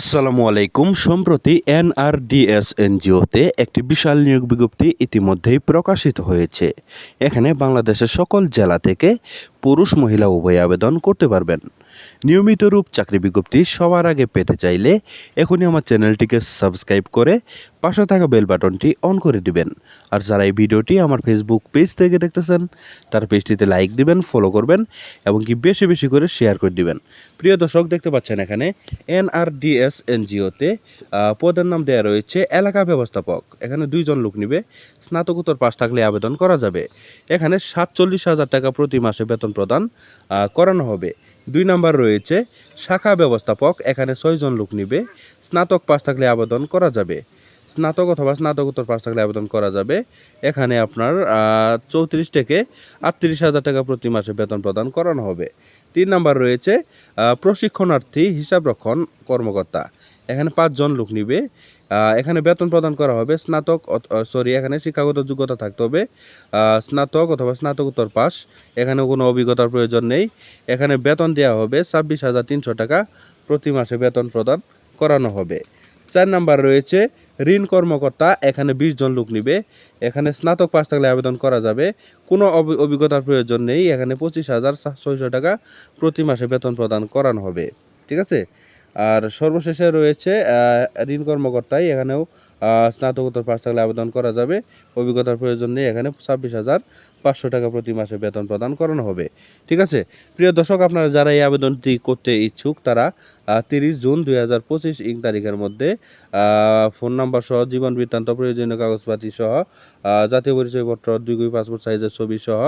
আসসালামু আলাইকুম। সম্প্রতি এনআরডিএস এনজিওতে একটি বিশাল নিয়োগ বিজ্ঞপ্তি ইতিমধ্যেই প্রকাশিত হয়েছে। এখানে বাংলাদেশের সকল জেলা থেকে পুরুষ, মহিলা উভয় আবেদন করতে পারবেন। নিয়মিত রূপ চাকরি বিজ্ঞপ্তি সবার আগে পেতে চাইলে এখনই আমার চ্যানেলটিকে সাবস্ক্রাইব করে পাশে থাকা বেল বাটনটি অন করে দিবেন। আর যারা এই ভিডিওটি আমার ফেসবুক পেজ থেকে দেখতেছেন, তার পেজটিতে লাইক দিবেন ফলো করবেন এবং কি বেশি বেশি করে শেয়ার করে দিবেন। প্রিয় দর্শক, দেখতে পাচ্ছেন এখানে এনআরডিএস এনজিওতে পদের নাম দেওয়া রয়েছে এলাকা ব্যবস্থাপক। এখানে দুইজন লোক নিবে। স্নাতকোত্তর পাশ থাকলে আবেদন করা যাবে। এখানে সাতচল্লিশ হাজার টাকা প্রতি মাসে বেতন প্রদান করানো হবে। দুই নাম্বার রয়েছে, শাখা ব্যবস্থাপক, এখানে ছয়জন লোক নিবে। স্নাতক পাশ থাকলে আবেদন করা যাবে। স্নাতক অথবা স্নাতকোত্তর পাশ থাকলে আবেদন করা যাবে। এখানে আপনার চৌত্রিশ থেকে আটত্রিশ হাজার টাকা প্রতি মাসে বেতন প্রদান করানো হবে। তিন নাম্বার রয়েছে প্রশিক্ষণার্থী হিসাবরক্ষণ কর্মকর্তা। এখানে পাঁচজন লোক নিবে। এখানে বেতন প্রদান করা হবে, স্নাতক সরি এখানে শিক্ষাগত যোগ্যতা থাকতে হবে স্নাতক অথবা স্নাতকোত্তর পাস, এখানে কোনো অভিজ্ঞতার প্রয়োজন নেই। এখানে বেতন দেওয়া হবে ছাব্বিশ হাজার তিনশো টাকা, প্রতি মাসে বেতন প্রদান করানো হবে। চার নাম্বার রয়েছে, ঋণ কর্মকর্তা এখানে বিশ জন লোক নিবে, এখানে স্নাতক পাস থাকলে আবেদন করা যাবে, কোনো অভি- অভিজ্ঞতার প্রয়োজন নেই, এখানে পঁচিশ হাজার ছয়শো টাকা প্রতি মাসে বেতন প্রদান করানো হবে, ঠিক আছে? আর সর্বশেষে রয়েছে ঋণ কর্মকর্তাই এখানেও স্নাতকোত্তর পাস থাকলে আবেদন করা যাবে। অভিজ্ঞতার প্রয়োজন নেই, এখানে ছাব্বিশ হাজার। পাঁচশো টাকা প্রতি মাসে বেতন প্রদান করানো হবে। ঠিক আছে? প্রিয় দর্শক, আপনারা যারা এই আবেদনটি করতে ইচ্ছুক, তারা তিরিশ জুন দুই হাজার পঁচিশ ইং তারিখের মধ্যে ফোন নাম্বার সহ, জীবন বৃত্তান্ত, প্রয়োজনীয় কাগজপাতি সহ জাতীয় পরিচয়পত্র, দুই দুই পাসপোর্ট সাইজের ছবি সহ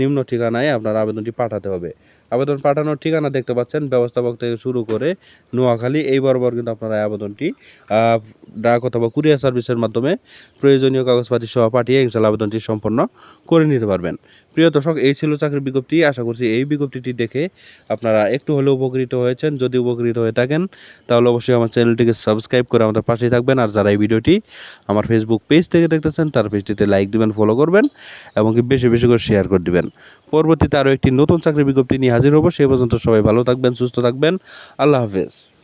নিম্ন ঠিকানায় আপনার আবেদনটি পাঠাতে হবে। আবেদন পাঠানোর ঠিকানা দেখতে পাচ্ছেন, ব্যবস্থাপক থেকে শুরু করে নোয়াখালী, এই বরাবর কিন্তু আপনারা আবেদনটি ডাক অথবা কুরিয়ার সার্ভিসের মাধ্যমে প্রয়োজনীয় কাগজপাতি সহ পাঠিয়ে ইনশাল্লাহ আবেদনটি সম্পন্ন করে নিতে পারবেন। প্রিয় দর্শক, এই ছিল চাকরির বিজ্ঞপ্তি। আশা করছি এই বিজ্ঞপ্তিটি দেখে আপনারা একটু হলেও উপকৃত হয়েছেন। যদি উপকৃত হয়ে থাকেন, তাহলে অবশ্যই আমার চ্যানেলটিকে সাবস্ক্রাইব করে আমাদের পাশেই থাকবেন। আর যারা এই ভিডিওটি আমার ফেসবুক পেজ থেকে দেখতেছেন, তার পেজটিতে লাইক দিবেন ফলো করবেন এবং কি বেশি বেশি করে শেয়ার করে দিবেন। পরবর্তীতে আরও একটি নতুন চাকরির বিজ্ঞপ্তি নিয়ে হাজির হব। সেই পর্যন্ত সবাই ভালো থাকবেন, সুস্থ থাকবেন। আল্লাহ হাফেজ।